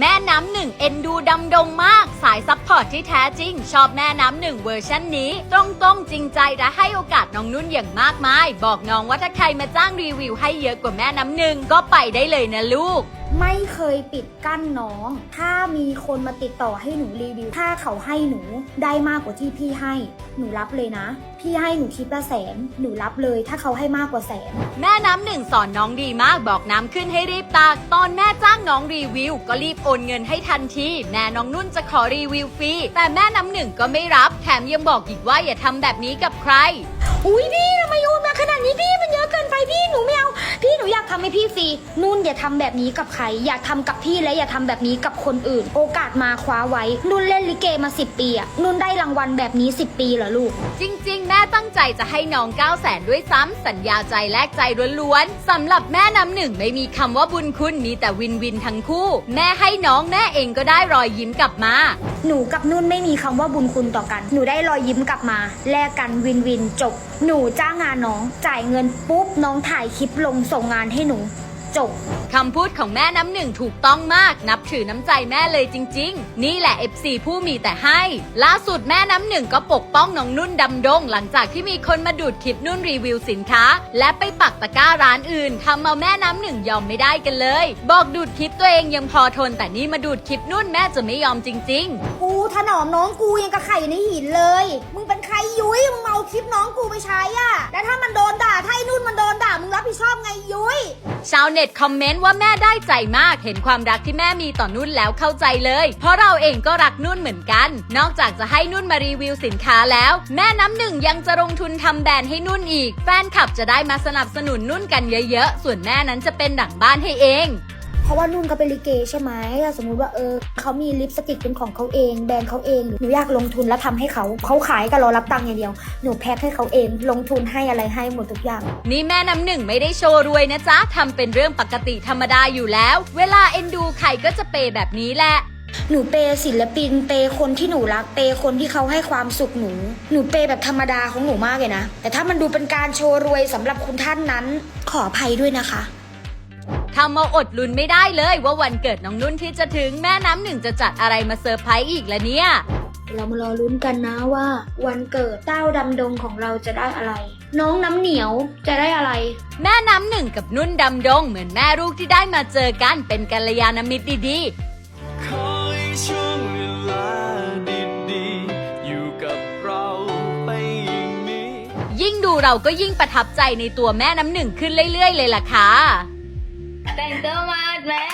แม่น้ำหนึ่งเอ็นดูดำดงมาก สายซัพพอร์ตที่แท้จริง ชอบแม่น้ำหนึ่งเวอร์ชันนี้ ตรงๆจริงใจและให้โอกาสน้องนุ่นอย่างมากมาย บอกน้องว่าถ้าใครมาจ้างรีวิวให้เยอะกว่าแม่น้ำหนึ่งก็ไปได้เลยนะลูก ไม่เคยปิดกั้นน้อง ถ้ามีคนมาติดต่อให้หนูรีวิว ถ้าเขาให้หนูได้มากกว่าที่พี่ให้ หนูรับเลยนะ พี่ให้หนูคลิปละแสน หนูรับเลย ถ้าเขาให้มากกว่าแสน แม่น้ำหนึ่งสอนน้องดีมากบอกน้ำขึ้นให้รีบตากตอนแม่จ้างน้องรีวิว ก็รีบโอนเงินให้ทันที แม่น้องนุ่นจะขอรีวิวฟรี แต่แม่น้ำหนึ่งก็ไม่รับ แถมยังบอกอีกว่าอย่าทำแบบนี้กับใคร อุ้ยพี่ทำไมโอนมาขนาดนี้พี่มันเยอะเกินไปพี่หนูำให้พี่ฟรีนุ่นอย่าทำแบบนี้กับใคร อย่าทำกับพี่และอย่าทำแบบนี้กับคนอื่น โอกาสมาคว้าไว้ นุ่นเล่นลิเกมา10ปีอะนุ่นได้รางวัลแบบนี้ 10 ปีเหรอลูก จริง ๆ แม่ตั้งใจจะให้น้อง 9 0 0แสนด้วยซ้ำสัญญาใจแลกใจล้วนๆสำหรับแม่น้ำหนึ่งไม่มีคำว่าบุญคุณมีแต่วินวินทั้งคู่ แม่ให้น้องแม่เองก็ได้รอยยิ้มกลับมาหนูกับนุ่นไม่มีคำว่าบุญคุณต่อกัน หนูได้รอยยิ้มกลับมา แลกกันวินวินจบ หนูจ้างงานน้อง จ่ายเงินปุ๊บน้องถ่ายคลิปลงส่งงานให้หนู จบคำพูดของแม่น้ำหนึ่งถูกต้องมาก นับถือน้ำใจแม่เลยจริง ๆ นี่แหละ FC ผู้มีแต่ให้ ล่าสุดแม่น้ำหนึ่งก็ปกป้องน้องนุ่นดำดง หลังจากที่มีคนมาดูดคลิปนุ่นรีวิวสินค้า และไปปักตะกร้าร้านอื่นทำเอาแม่น้ำหนึ่งยอมไม่ได้กันเลย บอกดูดคลิปตัวเองยังพอทน แต่นี่มาดูดคลิปนุ่นแม่จะไม่ยอมจริง ๆ กูถนอมน้องกูยังกระไข่ในหินเลย มึงเป็นใครยุ้ยมึงเอาคลิปน้องกูไปใช้อะแล้วถ้ามันโดนด่าถ้าไอ้นุ่นมันโดน ผิดชอบไงยุ้ย ชาวเน็ตคอมเมนต์ว่าแม่ได้ใจมาก เห็นความรักที่แม่มีต่อนุ่นแล้วเข้าใจเลย เพราะเราเองก็รักนุ่นเหมือนกัน นอกจากจะให้นุ่นมารีวิวสินค้าแล้ว แม่น้ำหนึ่งยังจะลงทุนทำแบรนด์ให้นุ่นอีก แฟนคลับจะได้มาสนับสนุนนุ่นกันเยอะๆ ส่วนแม่นั้นจะเป็นดั่งบ้านให้เอง เพราะว่านุ่นเขาเป็นลิเกใช่ไหมถ้าสมมุติว่าเออเขามีลิปสติกเป็นของเขาเอง แบรนด์เขาเองหนูอยากลงทุนแล้วทำให้เขาเขาขายกับเรารับตังค์อย่างเดียว หนูแพ็คให้เขาเองลงทุนให้อะไรให้หมดทุกอย่าง นี่แม่น้ำหนึ่งไม่ได้โชว์รวยนะจ๊ะทำเป็นเรื่องปกติธรรมดาอยู่แล้ว เวลาเอ็นดูใครก็จะเปย์แบบนี้แหละหนูเปย์ศิลปินเปย์คนที่หนูรัก เปย์คนที่เขาให้ความสุขหนู หนูเปย์แบบธรรมดาของหนูมากเลยนะ แต่ถ้ามันดูเป็นการโชว์รวยสำหรับคุณท่านนั้น ขออภัยด้วยนะคะ ทำเอาอดลุ้นไม่ได้เลยว่าวันเกิดน้องนุ่นที่จะถึงแม่น้ำหนึ่งจะจัดอะไรมาเซอร์ไพรส์อีกละเนี่ย เรามารอลุ้นกันนะว่า วันเกิดเต้าดำดงของเราจะได้อะไร น้องน้ำเหนียวจะได้อะไร แม่น้ำหนึ่งกับนุ่นดำดงเหมือนแม่ลูกที่ได้มาเจอกันเป็นกัลยาณมิตรดีคอยช่วงเวลาดีๆอยู่กับเราไปอย่างนี้ๆยิ่งดูเราก็ยิ่งประทับใจในตัวแม่น้ำหนึ่งขึ้นเรื่อยๆ เลยล่ะค่ะ แต่งตัวมาแม่